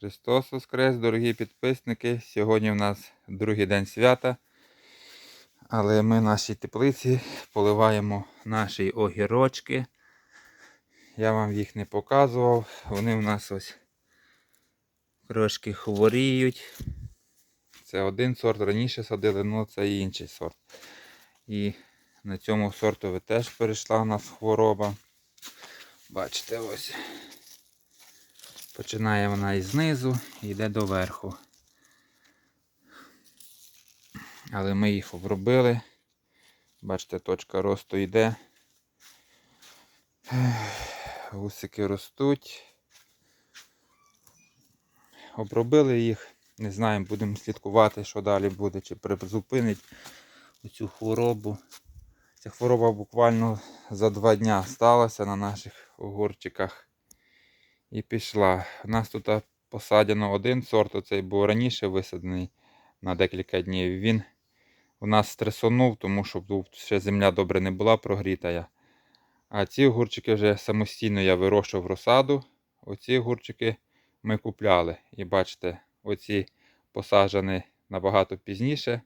Христос Воскрес, дорогі підписники. Сьогодні в нас другий день свята. Але ми в нашій теплиці поливаємо наші огірочки. Я вам їх не показував. Вони в нас ось трошки хворіють. Це один сорт, раніше садили, але це інший сорт. І на цьому сортові теж перейшла у нас хвороба. Бачите, ось. Починає вона із знизу і йде до верху. Але ми їх обробили. Бачите, точка росту йде. Гусики ростуть. Обробили їх. Не знаємо, будемо слідкувати, що далі буде, чи призупинить цю хворобу. Ця хвороба буквально за два дня сталася на наших огурчиках. І пішла. У нас тут посадено один сорт, оцей був раніше висаджений на декілька днів. Він у нас стресонув, тому що ще земля добре не була прогріта. А ці огурчики вже самостійно я вирощував розсаду. Оці огурчики ми купляли. І бачите, оці посаджені набагато пізніше.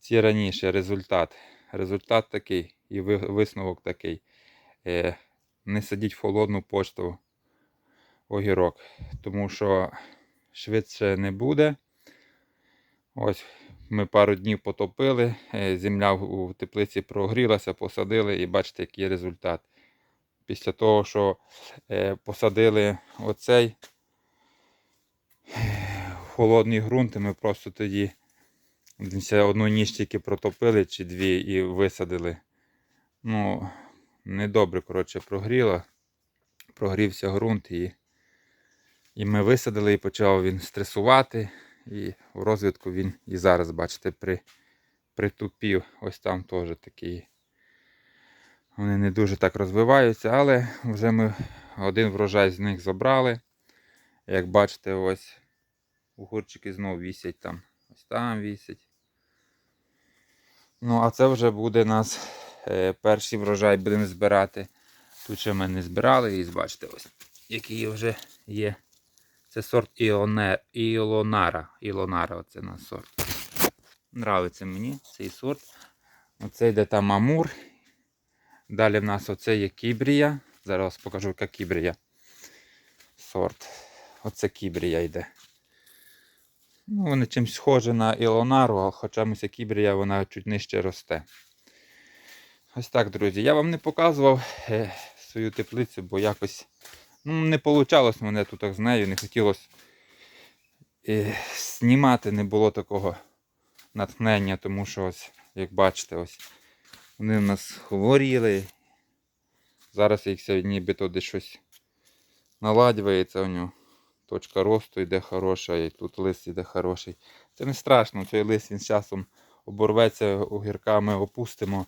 Ці раніше результат. Результат такий і висновок такий. Е, Не садіть в холодну почту огірок, тому що швидше не буде. Ось ми пару днів потопили, е, земля в- теплиці прогрілася, посадили і бачите, який результат. Після того, що е, посадили оцей е, холодний ґрунт, і ми просто тоді одну ніч тільки протопили чи дві і висадили. Ну, недобре, коротше, прогріло. Прогрівся ґрунт і і ми висадили, і почав він стресувати. І в розвитку він і зараз, бачите, при, притупів. Ось там теж такий. Вони не дуже так розвиваються, але вже ми один врожай з них забрали. Як бачите, ось огурчики знову вісять там. Ось там вісять. Ну, а це вже буде нас е, перший врожай будемо збирати. Тут ще ми не збирали, і бачите, ось який вже є. Це сорт Іоне, Іолонара. Іолонара, оце наш сорт. Нравиться мені цей сорт. Оце йде там Амур. Далі в нас оце є Кібрія. Зараз покажу, яка Кібрія. Сорт. Оце Кібрія йде. Ну, вони чимось схожі на Ілонару, хоча муся Кібрія вона чуть нижче росте. Ось так, друзі. Я вам не показував е, свою теплицю, бо якось ну, не вийшло мене тут з нею, не хотілося е, знімати, не було такого натхнення, тому що ось, як бачите, ось вони в нас хворіли. Зараз їх нібито десь щось наладюється у нього. Точка росту йде хороша, і тут лист йде хороший. Це не страшно, цей лист він з часом оборветься огірками, опустимо.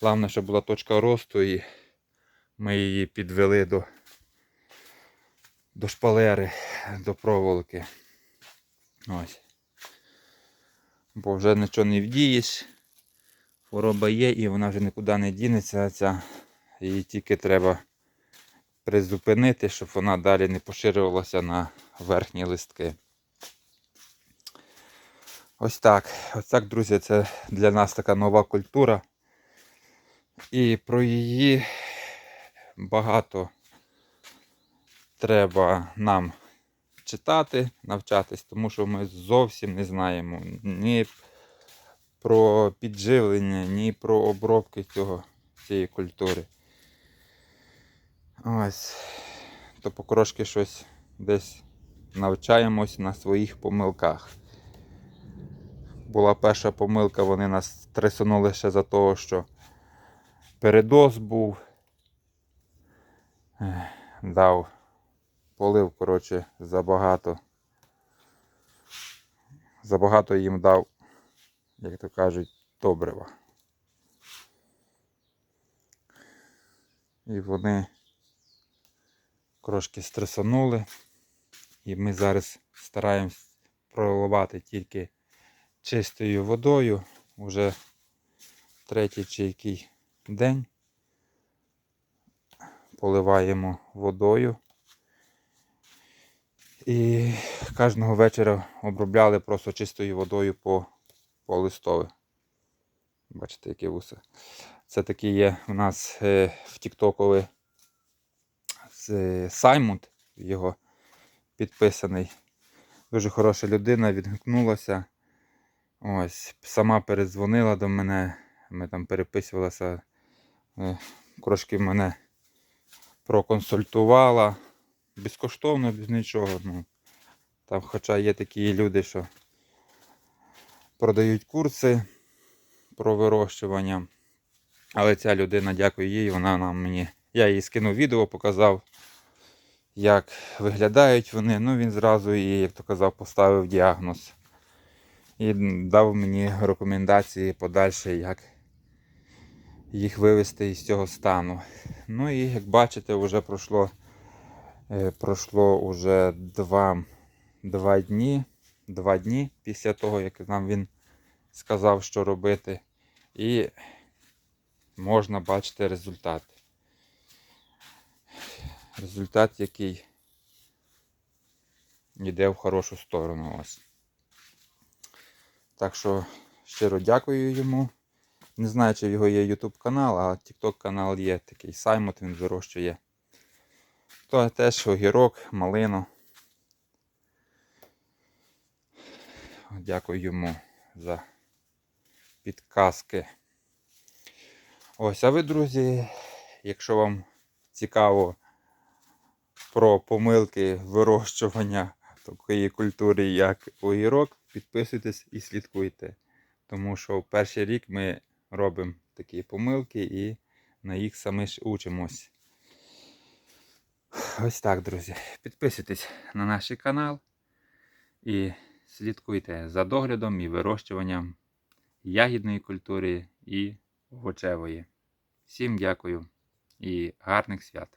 Головне, щоб була точка росту і ми її підвели до, до шпалери, до проволоки. Ось. Бо вже нічого не вдієш. Хвороба є і вона вже нікуди не дінеться. Ця. Її тільки треба призупинити, щоб вона далі не поширювалася на верхні листки. Ось так. Ось так, друзі, це для нас така нова культура. І про її багато треба нам читати, навчатись, тому що ми зовсім не знаємо ні про підживлення, ні про обробки цього, цієї культури. Ось. То покрошки щось десь навчаємось на своїх помилках. Була перша помилка, вони нас трясунули ще за того, що передоз був. Дав, полив, коротше, забагато. Забагато їм дав, як то кажуть, добрива. І вони трошки стресанули. І ми зараз стараємось проливати тільки чистою водою. Уже третій чи який день. Поливаємо водою. І кожного вечора обробляли просто чистою водою по, по листові. Бачите, які вуса. Це такі є у нас е, в Тіктокові з- Саймунд, його підписаний. Дуже хороша людина, відгукнулася. Ось, сама передзвонила до мене. Ми там переписувалися. е, Трошки мене проконсультувала. Безкоштовно, без нічого. Ну, там, хоча є такі люди, що продають курси про вирощування. Але ця людина, дякую їй, вона нам мені. Я їй скинув відео, показав, як виглядають вони. Ну, він зразу і, як то казав, поставив діагноз. І дав мені рекомендації подальше, як їх вивести із цього стану. Ну і як бачите, вже пройшло, пройшло вже два, два дні. Два дні після того, як нам він сказав, що робити. І можна бачити результат. Результат, який йде в хорошу сторону. Ось. Так що щиро дякую йому. Не знаю, чи в його є YouTube канал, а TikTok канал є такий Саймот, він вирощує. То теж огірок, малину. Дякую йому за підказки. Ось, а ви, друзі, якщо вам цікаво про помилки вирощування такої культури, як огірок, підписуйтесь і слідкуйте. Тому що перший рік ми робимо такі помилки і на їх самі ж учимось. Ось так, друзі. Підписуйтесь на наш канал і слідкуйте за доглядом і вирощуванням ягідної культури і овочевої. Всім дякую і гарних свят!